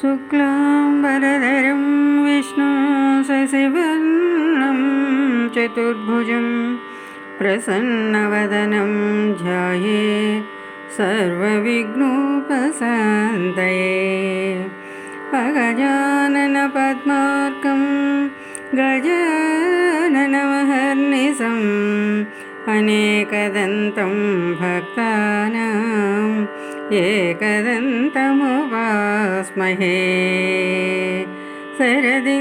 शुक्लाम्बरधरं विष्णु शशिवर्णं चतुर्भुजं प्रसन्नवदनं ध्याये सर्वविघ्नोपशान्तये अगजाननपद्मार्कं गजाननमहर्निशम् अनेकदन्तं भक्तानाम् एकदन्तमुपास्महे शरदिन्दुसमाकारे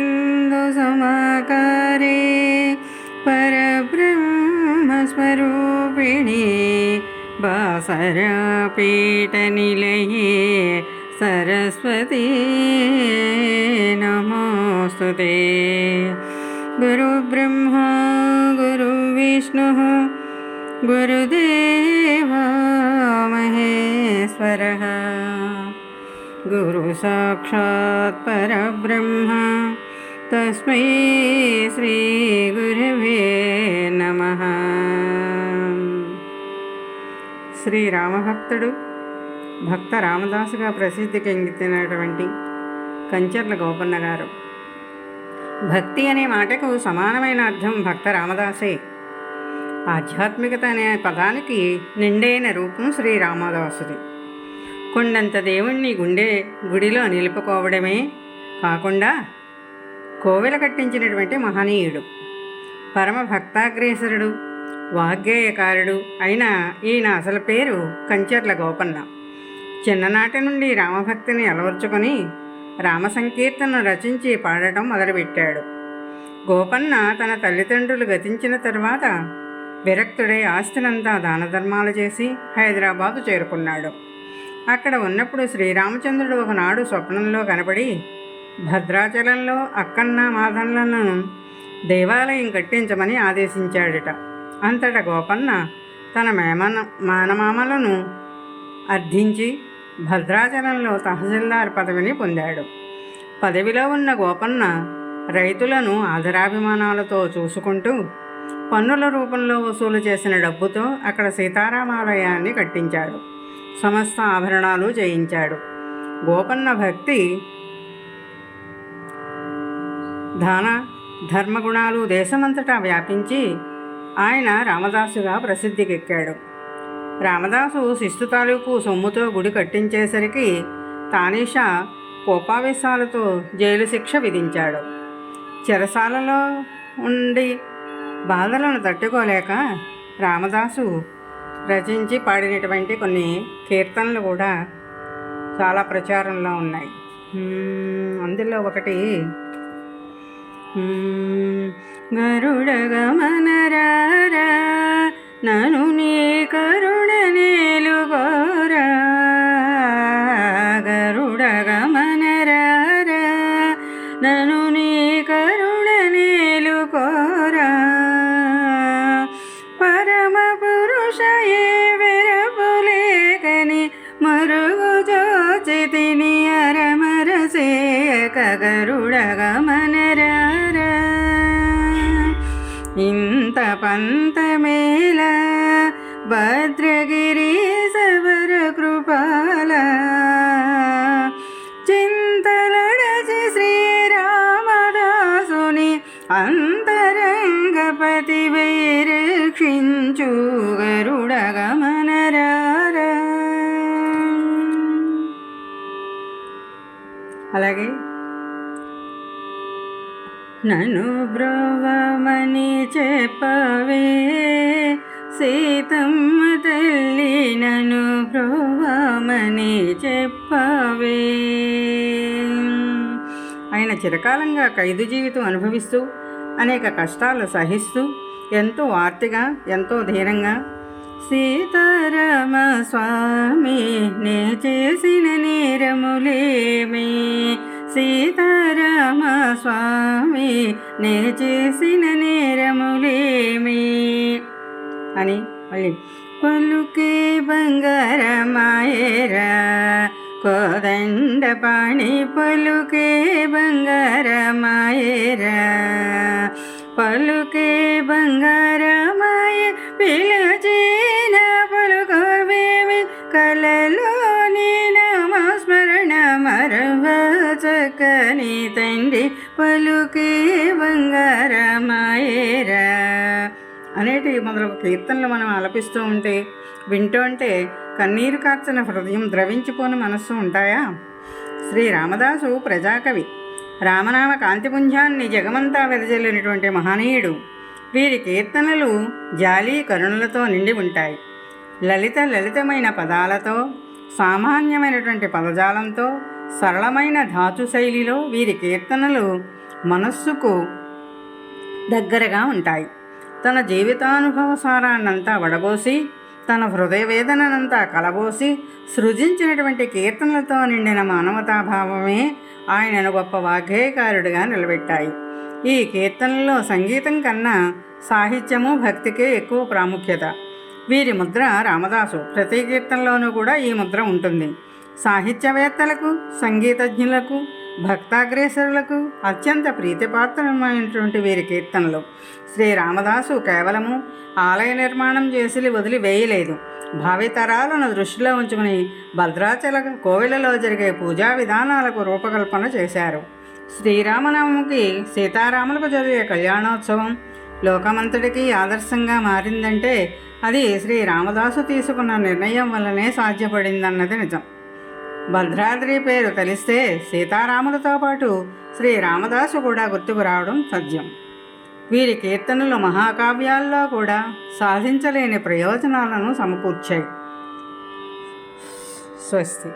परब्रह्मस्वरूपिणी बासरापीठनिलये सरस्वती नमोऽस्तु ते। गुरुब्रह्मा गुरुविष्णुः गुरुदेवा महेश्वरः गुरुसाक्षात् परब्रह्म तस्मै श्रीगुरवे నమః శ్రీరామభక్తుడు భక్త రామదాసుగా ప్రసిద్ధి చెందినటువంటి కంచర్ల గోపన్న గారు భక్తి అనే మాటకు సమానమైన అర్థం భక్త రామదాసే ఆధ్యాత్మికత అనే పదానికి నిండైన రూపం శ్రీ రామదాసుది కొండంత దేవుణ్ణి గుండె గుడిలో నిలుపుకోవడమే కాకుండా కోవెల కట్టించినటువంటి మహనీయుడు పరమ భక్తాగ్రేసరుడు వాగ్గేయకారుడు అయిన ఈయన అసలు పేరు కంచర్ల గోపన్న. చిన్ననాటి నుండి రామభక్తిని అలవర్చుకొని రామ సంకీర్తనను రచించి పాడటం మొదలుపెట్టాడు. గోపన్న తన తల్లిదండ్రులు గతించిన తర్వాత విరక్తుడై ఆస్తినంతా దానధర్మాలు చేసి హైదరాబాదు చేరుకున్నాడు. అక్కడ ఉన్నప్పుడు శ్రీరామచంద్రుడు ఒకనాడు స్వప్నంలో కనపడి భద్రాచలంలో అక్కన్న మాధన్లను దేవాలయం కట్టించమని ఆదేశించాడట. అంతట గోపన్న తన మేమన మానమామలను అర్థించి భద్రాచలంలో తహసీల్దార్ పదవిని పొందాడు. పదవిలో ఉన్న గోపన్న రైతులను ఆదరాభిమానాలతో చూసుకుంటూ పన్నుల రూపంలో వసూలు చేసిన డబ్బుతో అక్కడ సీతారామాలయాన్ని కట్టించాడు. సమస్త ఆభరణాలు చేయించాడు గోపన్న భక్తి దాన ధర్మగుణాలు దేశమంతటా వ్యాపించి ఆయన రామదాసుగా ప్రసిద్ధికెక్కాడు. రామదాసు శిస్తు తాలూకు సొమ్ముతో గుడి కట్టించేసరికి తానీషా కోపావేశాలతో జైలు శిక్ష విధించాడు. చెరసాలలో ఉండి బాధలను తట్టుకోలేక రామదాసు రచించి పాడినటువంటి కొన్ని కీర్తనలు కూడా చాలా ప్రచారంలో ఉన్నాయి. అందులో ఒకటి గరుడగమనరారా గరుడ నను నీ కరు పురుష వెరపులేకని మరుగు జోచితిని తిని అరమరసే గమనరారా ఇంత పంతమేల భద్రగిరి సవర కృపాల. చింతలడచి శ్రీరామదాసుని అంతరంగపతి వైరక్షించు అలాగే. నను బ్రోవమని చెప్పవే సీతమ్మ తల్లి నను బ్రోవమని చెప్పవే. ఆయన చిరకాలంగా ఖైదు జీవితం అనుభవిస్తూ అనేక కష్టాలు సహిస్తూ ఎంతో ఆర్తిగా ఎంతో ధీరంగా సీతారామ స్వామి నే చేసిన నేరములేమి? సీతారామ స్వామి నే చేసిన నేరములేమి? అని మళ్ళీ పలుకే బంగారమాయరా కోదండ పాణి పలుకే బంగారమాయరా పలుకే బంగారమాయ పిల్ల అనేటి మొదలగు కీర్తనలు మనం ఆలపిస్తూ ఉంటే వింటూ ఉంటే కన్నీరు కార్చిన హృదయం ద్రవించిపోని మనస్సు ఉంటాయా? శ్రీ రామదాసు ప్రజాకవి రామనామ కాంతిపుంజాన్ని జగమంతా వెదజల్లినటువంటి మహనీయుడు. వీరి కీర్తనలు జాలి కరుణలతో నిండి ఉంటాయి. లలిత లలితమైన పదాలతో సామాన్యమైనటువంటి పదజాలంతో సరళమైన ధాతు శైలిలో వీరి కీర్తనలు మనస్సుకు దగ్గరగా ఉంటాయి. తన జీవితానుభవ సారాన్నంతా వడబోసి తన హృదయ వేదననంతా కలబోసి సృజించినటువంటి కీర్తనలతో నిండిన మానవతాభావమే ఆయనను గొప్ప వాగ్గేయకారుడిగా నిలబెట్టాయి. ఈ కీర్తనలో సంగీతం కన్నా సాహిత్యము భక్తికే ఎక్కువ ప్రాముఖ్యత. వీరి ముద్ర రామదాసు. ప్రతి కీర్తనలోనూ కూడా ఈ ముద్ర ఉంటుంది. సాహిత్యవేత్తలకు సంగీతజ్ఞులకు భక్తాగ్రేసరులకు అత్యంత ప్రీతిపాత్రమైనటువంటి వీరి కీర్తనలు. శ్రీ రామదాసు కేవలము ఆలయ నిర్మాణం చేసి వదిలి వేయలేదు. భావితరాలను దృష్టిలో ఉంచుకుని భద్రాచల కోవిలలో జరిగే పూజా విధానాలకు రూపకల్పన చేశారు. శ్రీరామనవమికి సీతారాములకు జరిగే కళ్యాణోత్సవం లోకమంతటికీ ఆదర్శంగా మారిందంటే అది శ్రీ రామదాసు తీసుకున్న నిర్ణయం వల్లనే సాధ్యపడిందన్నది నిజం. భద్రాద్రి పేరు తెలిస్తే సీతారాములతో పాటు శ్రీ రామదాసు కూడా గుర్తుకు రావడం సత్యం. వీరి కీర్తనలు మహాకావ్యాల్లో కూడా సాధించలేని ప్రయోజనాలను సమకూర్చాయి. స్వస్తి.